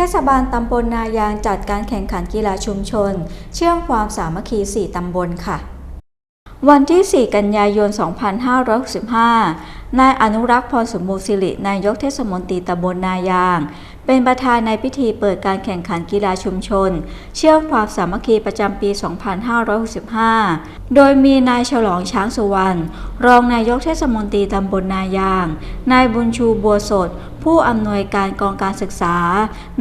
ทศบาลตำบลนายางจัดการแข่งขันกีฬาชุมชน เชื่อมความสามัคคี 4 ตำบลค่ะ วันที่ 4 กันยายน 2565 นายอนุรักษ์พรสมบูรณ์สิริ นายกเทศมนตรีตำบลนายาง เป็นประธานในพิธีเปิดการแข่งขันกีฬาชุมชน เชื่อมความสามัคคีประจำปี 2565 โดยมีนายฉลองช้างสุวรรณ รองนายกเทศมนตรีตำบลนายาง นายบุญชูบัวสด ผู้อำนวยการกองการศึกษา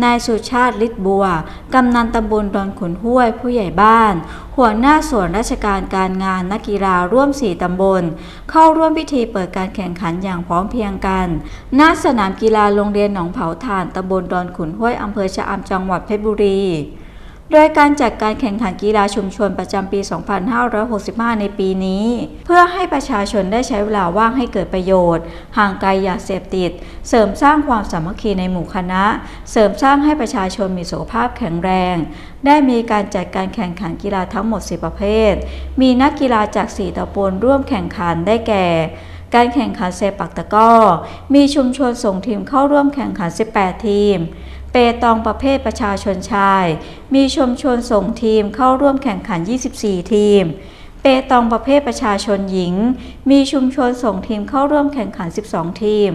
นายสุชาติฤทธิ์บัว กำนันตำบลดอนขุนห้วยผู้ใหญ่บ้าน หัวหน้าส่วนราชการการงานนักกีฬาร่วม 4 ตำบล เข้าร่วมพิธีเปิดการแข่งขันอย่างพร้อมเพรียงกัน ณ สนามกีฬาโรงเรียนหนองเผาถ่านตำบลดอนขุนห้วยอำเภอชะอำจังหวัดเพชรบุรี โดยการจัดการแข่งขันกีฬาชุมชนประจำปี 2565 ในปีนี้ เพื่อให้ประชาชนได้ใช้เวลาว่างให้เกิดประโยชน์ ห่างไกลยาเสพติด เสริมสร้างความสามัคคีในหมู่คณะ เสริมสร้างให้ประชาชนมีสุขภาพแข็งแรง ได้มีการจัดการแข่งขันกีฬาทั้งหมด 10 ประเภท มีนักกีฬาจาก 4ตำบลร่วมแข่งขันได้แก่การแข่งขันเซปักตะก้อ มีชุมชนส่งทีมเข้าร่วมแข่งขัน 18 ทีม เปตองประเภทประชาชนชาย มีชุมชนส่งทีมเข้าร่วมแข่งขัน 24 ทีม เปตองประเภทประชาชนหญิง มีชุมชนส่งทีมเข้าร่วมแข่งขัน 12 ทีม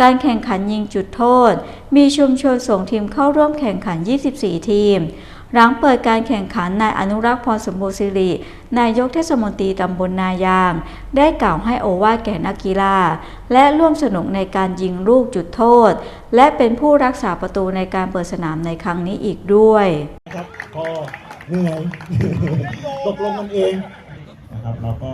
การแข่งขันยิงจุดโทษ มีชุมชนส่งทีมเข้าร่วมแข่งขัน 24 ทีม หลังเปิดการแข่งขันนายอนุรักษ์พรสมบูรณ์สิรินายกเทศมนตรีตำบลนายาง ได้กล่าวให้โอวาทแก่นักกีฬา และร่วมสนุกในการยิงลูกจุดโทษ และเป็นผู้รักษาประตูในการเปิดสนามในครั้งนี้อีกด้วยครับก็เหนื่อยตกลงกันเองนะครับเราก็